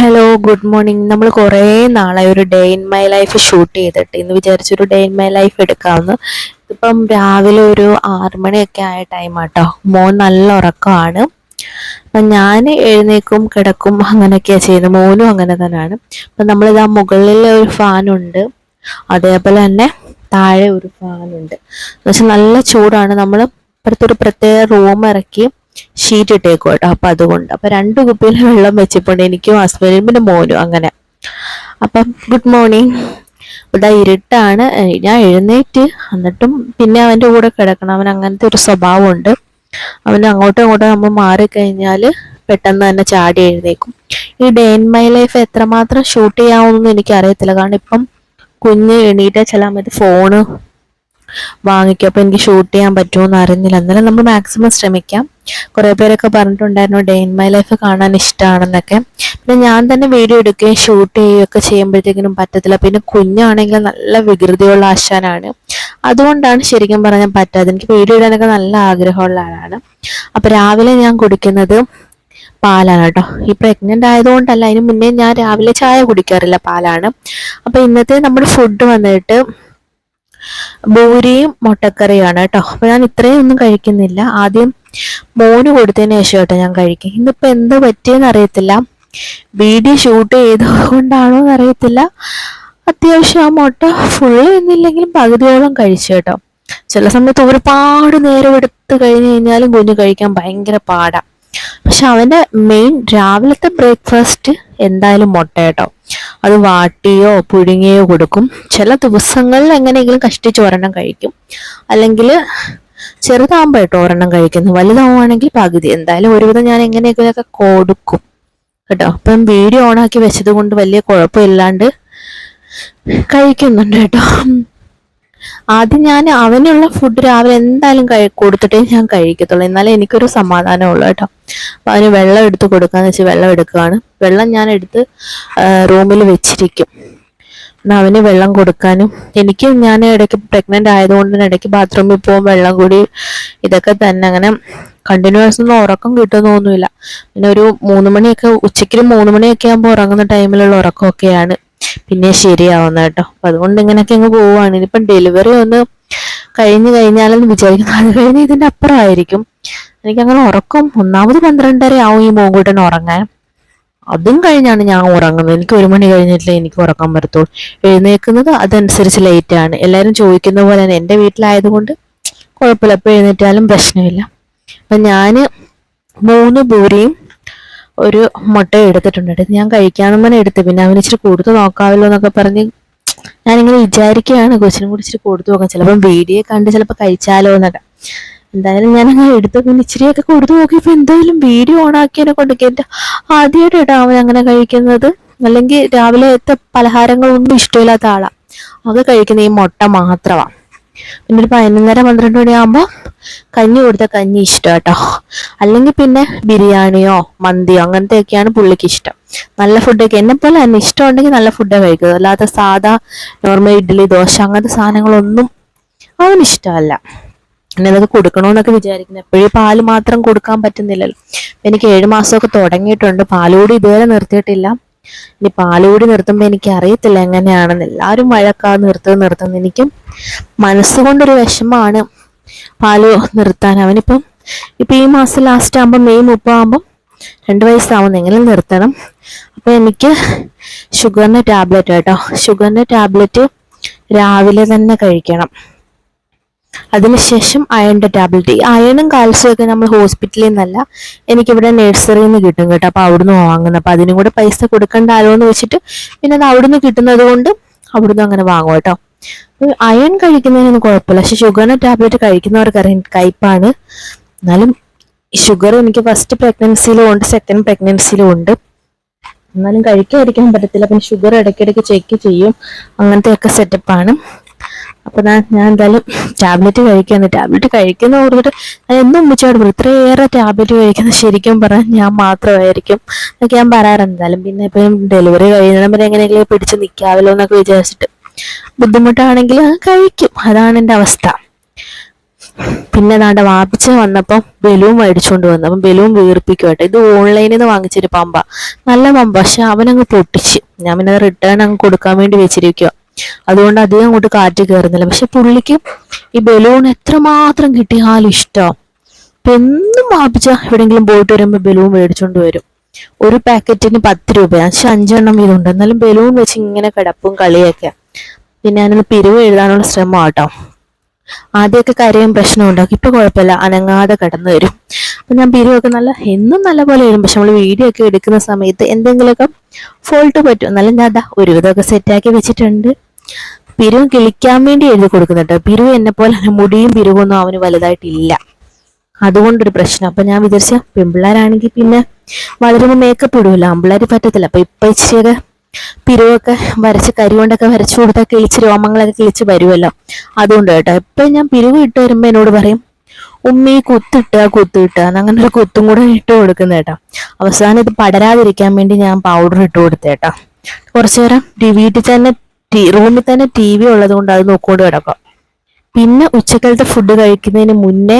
Hello good morning നമ്മൾ കുറേ നാളായി ഒരു day in my life shoot ചെയ്തിട്ട് ഇന്ന് വിചാരിച്ചൊരു ഡേ ഇൻ മൈ ലൈഫ് എടുക്കാമെന്ന് ഇപ്പം രാവിലെ ഒരു ആറ് മണിയൊക്കെ ആയ ടൈമാട്ടോ മോൻ നല്ല ഉറക്കമാണ്. അപ്പം ഞാൻ എഴുന്നേക്കും കിടക്കും അങ്ങനെയൊക്കെയാണ് ചെയ്യുന്നത്. മോനും അങ്ങനെ തന്നെയാണ്. അപ്പം നമ്മളിതാ മുകളിൽ ഒരു ഫാനുണ്ട് അതേപോലെ തന്നെ താഴെ ഒരു ഫാനുണ്ട് എന്ന് വെച്ചാൽ നല്ല ചൂടാണ്. നമ്മൾ ഇപ്പുറത്തൊരു പ്രത്യേക റൂം ഇറക്കി ഷീറ്റ് ഇട്ടേക്കും കേട്ടോ അപ്പൊ അതുകൊണ്ട്. അപ്പൊ രണ്ട് കുപ്പിയിൽ വെള്ളം വെച്ചിട്ടുണ്ട് എനിക്കും ഹസ്ബൻഡിനും പിന്നെ മോനും അങ്ങനെ. അപ്പം ഗുഡ് മോർണിംഗ്. ഇവിടെ ഇരുട്ടാണ്. ഞാൻ എഴുന്നേറ്റ് എന്നിട്ടും പിന്നെ അവന്റെ കൂടെ കിടക്കണം. അവൻ അങ്ങനത്തെ ഒരു സ്വഭാവമുണ്ട്. അവൻ അങ്ങോട്ടും ഇങ്ങോട്ടും നമ്മൾ മാറിക്കഴിഞ്ഞാൽ പെട്ടെന്ന് തന്നെ ചാടി എഴുന്നേക്കും. ഈ ഡേ ഇൻ മൈ ലൈഫ് എത്രമാത്രം ഷൂട്ട് ചെയ്യാമെന്നൊന്നും എനിക്ക് അറിയത്തില്ല കാരണം ഇപ്പം കുഞ്ഞ് എണീറ്റ ചില സമയത്ത് ഫോണ് വാങ്ങിക്കും. അപ്പൊ എനിക്ക് ഷൂട്ട് ചെയ്യാൻ പറ്റുമോ അറിഞ്ഞില്ല. എന്നാലും നമ്മൾ മാക്സിമം ശ്രമിക്കാം. കുറെ പേരൊക്കെ പറഞ്ഞിട്ടുണ്ടായിരുന്നു ഡേ ഇൻ മൈ ലൈഫ് കാണാൻ ഇഷ്ടമാണെന്നൊക്കെ പിന്നെ ഞാൻ തന്നെ വീഡിയോ എടുക്കുകയും ഷൂട്ട് ചെയ്യുകയൊക്കെ ചെയ്യുമ്പോഴത്തേക്കിനും പറ്റത്തില്ല. പിന്നെ കുഞ്ഞാണെങ്കിൽ നല്ല വികൃതിയുള്ള ആശാനാണ്. അതുകൊണ്ടാണ് ശരിക്കും പറഞ്ഞാൽ പറ്റാതെ എനിക്ക് വീഡിയോ ഇടാനൊക്കെ നല്ല ആഗ്രഹമുള്ള ആളാണ്. അപ്പൊ രാവിലെ ഞാൻ കുടിക്കുന്നത് പാലാണ് കേട്ടോ. ഈ പ്രഗ്നന്റ് ആയതുകൊണ്ടല്ല അതിന് മുന്നേ ഞാൻ രാവിലെ ചായ കുടിക്കാറില്ല പാലാണ്. അപ്പൊ ഇന്നത്തെ നമ്മുടെ ഫുഡ് വന്നിട്ട് ബൂരിയും മുട്ടക്കറിയാണ് കേട്ടോ. അപ്പൊ ഞാൻ ഇത്രയും ഒന്നും കഴിക്കുന്നില്ല. ആദ്യം മോന് കൊടുത്തതിന് ശേഷം കേട്ടോ ഞാൻ കഴിക്കും. ഇന്നിപ്പോ എന്താ പറ്റിയെന്ന് അറിയത്തില്ല. വീഡിയോ ഷൂട്ട് ചെയ്തുകൊണ്ടാണോ എന്ന് അറിയത്തില്ല. അത്യാവശ്യം ആ മുട്ട ഫുള്ള് എന്നില്ലെങ്കിലും പകുതിയോളം കഴിച്ചു കേട്ടോ. ചില സമയത്ത് ഒരുപാട് നേരം എടുത്ത് കഴിഞ്ഞ് കഴിഞ്ഞാലും കുഞ്ഞ് കഴിക്കാൻ ഭയങ്കര പാടാ. പക്ഷെ അവന്റെ മെയിൻ രാവിലത്തെ ബ്രേക്ക്ഫാസ്റ്റ് എന്തായാലും മുട്ട കേട്ടോ. അത് വാട്ടിയോ പുഴുങ്ങിയോ കൊടുക്കും. ചില ദിവസങ്ങളിൽ എങ്ങനെയെങ്കിലും കഷ്ടിച്ച് ഒരെണ്ണം കഴിക്കും. അല്ലെങ്കിൽ ചെറുതാകുമ്പോൾ കേട്ടോ ഒരെണ്ണം കഴിക്കുന്നു. വലുതാവുകയാണെങ്കിൽ പകുതി. എന്തായാലും ഒരുവിധം ഞാൻ എങ്ങനെയെങ്കിലുമൊക്കെ കൊടുക്കും. കേട്ടോ. അപ്പം വീഡിയോ ഓണാക്കി വെച്ചത് കൊണ്ട് വലിയ കുഴപ്പമില്ലാണ്ട് കഴിക്കുന്നുണ്ട് കേട്ടോ. ആദ്യം ഞാൻ അവനുള്ള ഫുഡ് രാവിലെ എന്തായാലും കഴി കൊടുത്തിട്ടേ ഞാൻ കഴിക്കത്തുള്ളൂ. എന്നാലേ എനിക്കൊരു സമാധാനമുള്ളൂ കേട്ടോ. അപ്പൊ അവന് വെള്ളം എടുത്ത് കൊടുക്കാന്ന് വെച്ചാൽ വെള്ളം എടുക്കുകയാണ്. വെള്ളം ഞാൻ എടുത്ത് റൂമിൽ വെച്ചിരിക്കും. അവന് വെള്ളം കൊടുക്കാനും. എനിക്ക് ഞാൻ ഇടയ്ക്ക് പ്രഗ്നന്റ് ആയതുകൊണ്ട് തന്നെ ഇടയ്ക്ക് ബാത്റൂമിൽ പോകും വെള്ളം കൂടി ഇതൊക്കെ തന്നെ. അങ്ങനെ കണ്ടിന്യൂസ് ഒന്നും ഉറക്കം കിട്ടുന്നൊന്നുമില്ല. പിന്നെ ഒരു മൂന്ന് മണിയൊക്കെ ഉച്ചയ്ക്ക് മൂന്ന് മണിയൊക്കെ ആകുമ്പോൾ ഉറങ്ങുന്ന ടൈമിലുള്ള ഉറക്കമൊക്കെയാണ്. പിന്നെ ശരിയാവുന്നത് കേട്ടോ. അപ്പൊ അതുകൊണ്ട് ഇങ്ങനെയൊക്കെ അങ്ങ് പോവുകയാണ് ഇനിയിപ്പം ഡെലിവറി ഒന്ന് കഴിഞ്ഞു കഴിഞ്ഞാലെന്ന് വിചാരിക്കുന്നു. അത് കഴിഞ്ഞ് ഇതിന്റെ അപ്പുറമായിരിക്കും. എനിക്ക് അങ്ങനെ ഉറക്കം ഒന്നാമത് പന്ത്രണ്ടര ആവും ഈ മോങ്കൂട്ടൻ ഉറങ്ങാൻ. അതും കഴിഞ്ഞാണ് ഞാൻ ഉറങ്ങുന്നത്. എനിക്ക് ഒരു മണി കഴിഞ്ഞിട്ടില്ല എനിക്ക് ഉറക്കാൻ പറ്റത്തുള്ളൂ. എഴുന്നേൽക്കുന്നത് അതനുസരിച്ച് ലേറ്റ് ആണ്. എല്ലാവരും ചോദിക്കുന്ന പോലെ തന്നെ എന്റെ വീട്ടിലായതുകൊണ്ട് കുഴപ്പമില്ല. എപ്പോൾ എഴുന്നേറ്റാലും പ്രശ്നമില്ല. അപ്പൊ ഞാൻ മൂന്ന് പൂരിയും ഒരു മുട്ട എടുത്തിട്ടുണ്ട്. ഞാൻ കഴിക്കാമെന്ന് തന്നെ എടുത്ത്. പിന്നെ അവന് ഇച്ചിരി കൊടുത്തു നോക്കാമല്ലോ എന്നൊക്കെ പറഞ്ഞ് ഞാനിങ്ങനെ വിചാരിക്കുകയാണ്. കൊച്ചിനും കൂടി ഇച്ചിരി കൊടുത്തു നോക്കാം. ചിലപ്പം വീഡിയോ കണ്ട് ചിലപ്പോൾ കഴിച്ചാലോ എന്നൊക്കെ. എന്തായാലും ഞാൻ അങ്ങനെ എടുത്തു പിന്നെ ഇച്ചിരിയൊക്കെ കൊടുത്തു നോക്കിയപ്പോൾ എന്തായാലും വീഡിയോ ഓണാക്കിയതിനെ കൊണ്ട് എന്റെ ആദ്യമായിട്ട് കേട്ടോ അവൻ അങ്ങനെ കഴിക്കുന്നത്. അല്ലെങ്കിൽ രാവിലെ രാവിലത്തെ പലഹാരങ്ങളൊന്നും ഇഷ്ടമില്ലാത്ത ആളാ. അത് കഴിക്കുന്ന ഈ മുട്ട മാത്രമാണ് പിന്നെ ഒരു പതിനൊന്നര പന്ത്രണ്ട് മണിയാകുമ്പോൾ കഞ്ഞി കൊടുത്ത കഞ്ഞി ഇഷ്ടം കേട്ടോ. അല്ലെങ്കിൽ പിന്നെ ബിരിയാണിയോ മന്തിയോ അങ്ങനത്തെ അങ്ങനത്തെയൊക്കെയാണ് പുള്ളിക്ക് ഇഷ്ടം. നല്ല ഫുഡൊക്കെ എന്നെ പോലെ തന്നെ ഇഷ്ടമുണ്ടെങ്കിൽ നല്ല ഫുഡേ കഴിക്കുന്നത് അല്ലാതെ സാധാ നോർമൽ ഇഡ്ഡലി ദോശ അങ്ങനത്തെ സാധനങ്ങളൊന്നും അവന് ഇഷ്ടമല്ല. പിന്നെ അതൊക്കെ കൊടുക്കണമെന്നൊക്കെ വിചാരിക്കുന്നു. എപ്പോഴും പാൽ മാത്രം കൊടുക്കാൻ പറ്റുന്നില്ലല്ലോ. എനിക്ക് ഏഴ് മാസമൊക്കെ തുടങ്ങിയിട്ടുണ്ട്. പാലുകൂടി ഇതുവരെ നിർത്തിയിട്ടില്ല. ഇനി പാലുകൂടി നിർത്തുമ്പോൾ എനിക്ക് അറിയത്തില്ല എങ്ങനെയാണെന്ന്. എല്ലാവരും വഴക്കാ നിർത്തുക നിർത്തുന്നു എനിക്കും മനസ്സുകൊണ്ടൊരു വിഷമാണ് പാൽ നിർത്താൻ. അവനിപ്പം ഇപ്പൊ ഈ മാസം ലാസ്റ്റ് ആകുമ്പോൾ മെയ് മുപ്പാകുമ്പം രണ്ട് എങ്ങനെ നിർത്തണം. അപ്പൊ എനിക്ക് ഷുഗറിന്റെ ടാബ്ലറ്റ് കേട്ടോ ഷുഗറിന്റെ ടാബ്ലറ്റ് രാവിലെ തന്നെ കഴിക്കണം. അതിനുശേഷം അയണിന്റെ ടാബ്ലറ്റ് ഈ അയണും കാൽസ്യം ഒക്കെ നമ്മൾ ഹോസ്പിറ്റലിൽ നിന്നല്ല എനിക്കിവിടെ നഴ്സറിയിൽ നിന്ന് കിട്ടും കേട്ടോ. അപ്പൊ അവിടുന്ന് വാങ്ങുന്നത് അപ്പൊ അതിനും കൂടെ പൈസ കൊടുക്കണ്ടാലോ എന്ന് വെച്ചിട്ട് പിന്നെ അത് അവിടുന്ന് കിട്ടുന്നത് കൊണ്ട് അവിടുന്ന് അങ്ങനെ വാങ്ങും കേട്ടോ. അയൺ കഴിക്കുന്നതിനൊന്നും കുഴപ്പമില്ല. പക്ഷെ ഷുഗറിന്റെ ടാബ്ലറ്റ് കഴിക്കുന്നവർക്ക് അറിയാൻ കയ്പാണ് എന്നാലും ഷുഗർ എനിക്ക് ഫസ്റ്റ് പ്രഗ്നൻസിയിലും ഉണ്ട് സെക്കൻഡ് പ്രഗ്നൻസിയിലും ഉണ്ട്. എന്നാലും കഴിക്കാതിരിക്കാൻ പറ്റത്തില്ല. പിന്നെ ഷുഗർ ഇടയ്ക്കിടയ്ക്ക് ചെക്ക് ചെയ്യും. അങ്ങനത്തെയൊക്കെ സെറ്റപ്പാണ് അപ്പൊ ഞാൻ എന്തായാലും ടാബ്ലറ്റ് കഴിക്കുന്നു ടാബ്ലറ്റ് കഴിക്കുന്ന ഓർത്തിട്ട് എന്നും ഉമ്മച്ചോട് പറയും ഇത്രയേറെ ടാബ്ലറ്റ് കഴിക്കുന്നത് ശരിക്കും പറഞ്ഞാൽ ഞാൻ മാത്രമായിരിക്കും എന്നൊക്കെ ഞാൻ പറയാറുണ്ട്. എന്തായാലും പിന്നെ ഇപ്പം ഡെലിവറി കഴിയുന്ന വരെ എങ്ങനെയെങ്കിലും പിടിച്ച് നിൽക്കാവല്ലോ എന്നൊക്കെ വിചാരിച്ചിട്ട് ബുദ്ധിമുട്ടാണെങ്കിൽ കഴിക്കും. അതാണ് എന്റെ അവസ്ഥ. പിന്നെ നാണ്ട വാപ്പിച്ച് വന്നപ്പം ബലൂൺ മേടിച്ചുകൊണ്ട് വന്നു. അപ്പം ബലൂൺ വീർപ്പിക്കും കേട്ടോ ഇത് ഓൺലൈനിൽ നിന്ന് വാങ്ങിച്ചൊരു പമ്പ. നല്ല പമ്പ. പക്ഷെ അവനങ്ങ് പൊട്ടിച്ച്. ഞാൻ പിന്നെ റിട്ടേൺ അങ്ങ് കൊടുക്കാൻ വേണ്ടി വെച്ചിരിക്കുക അതുകൊണ്ട് അധികം അങ്ങോട്ട് കാറ്റ് കയറുന്നില്ല പക്ഷെ പുള്ളിക്ക് ഈ ബലൂൺ എത്രമാത്രം കിട്ടിയാലും ഇഷ്ടം. ഇപ്പൊ എന്നും വാപ്പിച്ച എവിടെയെങ്കിലും പോയിട്ട് വരുമ്പോൾ ബലൂൺ മേടിച്ചോണ്ട് വരും. ഒരു പാക്കറ്റിന് പത്ത് രൂപയാണ് പക്ഷെ അഞ്ചെണ്ണം ഇതുണ്ട്. എന്നാലും ബലൂൺ വെച്ച് ഇങ്ങനെ കിടപ്പും കളിയൊക്കെ. പിന്നെ ഞാനൊന്ന് പിരിവ് എഴുതാനുള്ള ശ്രമം ആട്ടോ ആദ്യമൊക്കെ കരയും പ്രശ്നം ഉണ്ടാക്കും. ഇപ്പൊ കുഴപ്പമില്ല. അനങ്ങാതെ കടന്നു വരും. അപ്പൊ ഞാൻ പിരിവൊക്കെ നല്ല എന്നും നല്ല പോലെ എഴുതും. പക്ഷെ നമ്മൾ വീഡിയോ ഒക്കെ എടുക്കുന്ന സമയത്ത് എന്തെങ്കിലുമൊക്കെ ഫോൾട്ട് പറ്റും. എന്നാലും ഞാൻ അതാ ഒരുവിധമൊക്കെ സെറ്റാക്കി വെച്ചിട്ടുണ്ട്. പിരിവ് കിളിക്കാൻ വേണ്ടി എഴുതി കൊടുക്കുന്നുണ്ട് പിരു എന്നെ പോലെ മുടിയും പിരിവൊന്നും അവന് വലുതായിട്ടില്ല. അതുകൊണ്ടൊരു പ്രശ്നം. അപ്പൊ ഞാൻ വിചാരിച്ച പെൺപിള്ളേരാണെങ്കിൽ പിന്നെ വളരുമ്പോൾ മേക്കപ്പ് ഇടൂല. ആമ്പിള്ളേർ പറ്റത്തില്ല. അപ്പൊ ഇപ്പൊ ഇച്ചിരിയൊക്കെ പിരിവൊക്കെ വരച്ച് കരി കൊണ്ടൊക്കെ വരച്ചു കൊടുത്താൽ കിളിച്ച് രോമങ്ങളൊക്കെ കിളിച്ച് വരുമല്ലോ അതുകൊണ്ട് കേട്ടോ. ഇപ്പൊ ഞാൻ പിരിവ് ഇട്ട് വരുമ്പോ എന്നോട് പറയും ഉമ്മി കുത്തിട്ടുക കുത്തിട്ടുക അങ്ങനെ ഒരു കുത്തും കൂടെ ഇട്ട് കൊടുക്കുന്ന കേട്ടോ. അവസാനം ഇത് പടരാതിരിക്കാൻ വേണ്ടി ഞാൻ പൗഡർ ഇട്ട് കൊടുത്തേട്ടാ കുറച്ചു നേരം വീട്ടിൽ തന്നെ റൂമിൽ തന്നെ ടി വി ഉള്ളത് കൊണ്ട് അത് നോക്കൊണ്ട് കിടക്കാം. പിന്നെ ഉച്ചക്കാലത്തെ ഫുഡ് കഴിക്കുന്നതിന് മുന്നേ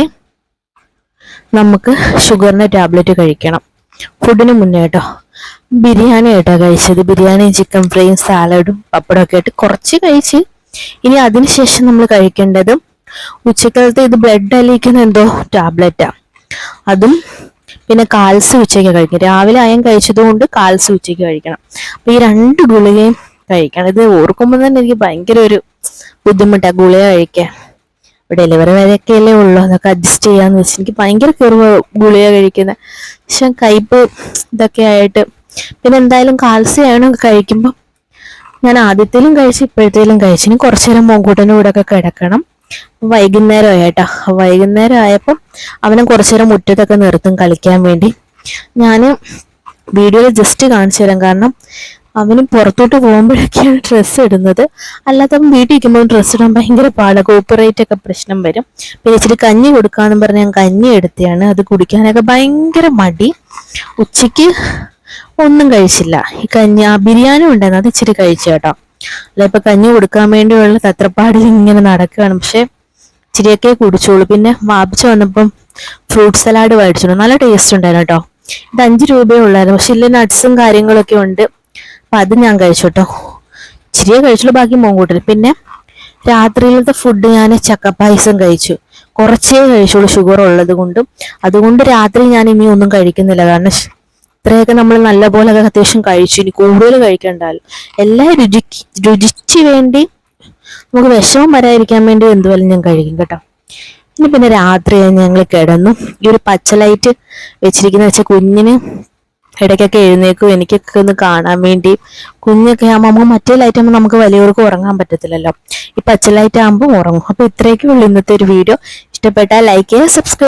നമുക്ക് ഷുഗറിന്റെ ടാബ്ലറ്റ് കഴിക്കണം. ഫുഡിന് മുന്നേ കേട്ടോ. ബിരിയാണി കേട്ടോ കഴിച്ചത്. ബിരിയാണി ചിക്കൻ ഫ്രൈയും സാലഡും പപ്പടം ഒക്കെ ആയിട്ട് കുറച്ച് കഴിച്ച് ഇനി അതിനുശേഷം നമ്മൾ കഴിക്കേണ്ടത് ഉച്ചക്കാലത്ത് ഇത് ബ്ലഡ് അലിയിക്കുന്ന എന്തോ ടാബ്ലറ്റാ അതും പിന്നെ കാൽസ്യം ഉച്ചയ്ക്ക് കഴിക്കണം രാവിലെ അയം കഴിച്ചത് കൊണ്ട് കാൽസ്യം ഉച്ചയ്ക്ക് കഴിക്കണം. അപ്പൊ ഈ രണ്ട് ഗുളികയും കഴിക്കണം. ഇത് ഓർക്കുമ്പോൾ തന്നെ എനിക്ക് ഭയങ്കര ഒരു ബുദ്ധിമുട്ടാണ് ഗുളിക കഴിക്കാൻ. ഡെലിവറി വരെയൊക്കെ അല്ലേ ഉള്ളൂ. അതൊക്കെ അഡ്ജസ്റ്റ് ചെയ്യാന്ന് വെച്ച് എനിക്ക് ഭയങ്കര കയറുക ഗുളിക കഴിക്കുന്നത് പക്ഷെ കയ്പ് ഇതൊക്കെ ആയിട്ട് പിന്നെ എന്തായാലും കാൽസ്യമാണ് കഴിക്കുമ്പോൾ ഞാൻ ആദ്യത്തേലും കഴിച്ച് ഇപ്പോഴത്തേലും കഴിച്ചു. ഇനി കുറച്ചു നേരം മോങ്കൂട്ടന്റെ കൂടെ ഒക്കെ കിടക്കണം. വൈകുന്നേരം ആയിട്ടാ. വൈകുന്നേരം ആയപ്പം അവനെ കുറച്ചു നേരം മുറ്റത്തൊക്കെ നിർത്തും കളിക്കാൻ വേണ്ടി. ഞാൻ വീഡിയോയിൽ ജസ്റ്റ് കാണിച്ചു തരാം. കാരണം അവന് പുറത്തോട്ട് പോകുമ്പോഴൊക്കെയാണ് ഡ്രസ്സ് ഇടുന്നത്. അല്ലാതെ അവൻ വീട്ടിൽ ഇരിക്കുമ്പോൾ ഡ്രസ്സ് ഇടാൻ ഭയങ്കര പാടാണ് കോപ്പറേറ്റ് ഒക്കെ പ്രശ്നം വരും. പിന്നെ ഇച്ചിരി കഞ്ഞി കൊടുക്കാന്ന് പറഞ്ഞ് ഞാൻ കഞ്ഞി എടുത്തതാണ്. അത് കുടിക്കാനൊക്കെ ഭയങ്കര മടി. ഉച്ചയ്ക്ക് ഒന്നും കഴിച്ചില്ല. ഈ കഞ്ഞി ആ ബിരിയാണി ഉണ്ടായിരുന്നു. അത് ഇച്ചിരി കഴിച്ചു കേട്ടോ. അല്ല ഇപ്പൊ കഞ്ഞി കൊടുക്കാൻ വേണ്ടിയുള്ള തത്രപ്പാടിൽ ഇങ്ങനെ നടക്കുകയാണ്. പക്ഷെ ഇച്ചിരിയൊക്കെ കുടിച്ചോളൂ. പിന്നെ വാപ്പിച്ച് വന്നപ്പം ഫ്രൂട്ട് സലാഡ് മേടിച്ചു നല്ല ടേസ്റ്റ് ഉണ്ടായിരുന്നു കേട്ടോ. ഇത് അഞ്ച് രൂപയേ ഉള്ളായിരുന്നു. പക്ഷെ ഇല്ല നട്ട്സും കാര്യങ്ങളൊക്കെ ഉണ്ട്. അപ്പൊ അത് ഞാൻ കഴിച്ചു കേട്ടോ ഇച്ചിരിയേ കഴിച്ചുള്ളൂ ബാക്കി മോങ്കൂട്ടൽ പിന്നെ രാത്രിയിലത്തെ ഫുഡ് ഞാൻ ചക്കപ്പായസം കഴിച്ചു. കുറച്ചേ കഴിച്ചുള്ളൂ ഷുഗർ ഉള്ളത് കൊണ്ടും. അതുകൊണ്ട് രാത്രി ഞാൻ ഇനി ഒന്നും കഴിക്കുന്നില്ല. കാരണം ഇത്രയൊക്കെ നമ്മൾ നല്ല പോലെ അത്യാവശ്യം കഴിച്ചു. ഇനി കൂടുതൽ കഴിക്കണ്ടല്ലോ എല്ലാം രുചിക്ക് രുചിച്ച് വേണ്ടി നമുക്ക് വിഷമം വരാതിരിക്കാൻ വേണ്ടി എന്തുവല്ല ഞാൻ കഴിക്കും കേട്ടോ. ഇനി പിന്നെ രാത്രി ഞങ്ങൾ കിടന്നു. ഈ ഒരു പച്ച ലൈറ്റ് വെച്ചിരിക്കുന്ന വെച്ചാൽ കുഞ്ഞിന് ഇടയ്ക്കൊക്കെ എഴുന്നേക്കും എനിക്കൊക്കെ ഒന്ന് കാണാൻ വേണ്ടി. കുഞ്ഞൊക്കെ ആകുമ്പോൾ മറ്റേ ലൈറ്റ് ആകുമ്പോൾ നമുക്ക് വലിയവർക്ക് ഉറങ്ങാൻ പറ്റത്തില്ലല്ലോ. ഈ പച്ച ലൈറ്റ് ആകുമ്പോൾ ഉറങ്ങും. അപ്പോൾ ഇത്രയൊക്കെ ഉള്ളൂ ഇന്നത്തെ ഒരു വീഡിയോ ഇഷ്ടപ്പെട്ടാൽ ലൈക്ക് ചെയ്യുക സബ്സ്ക്രൈബ്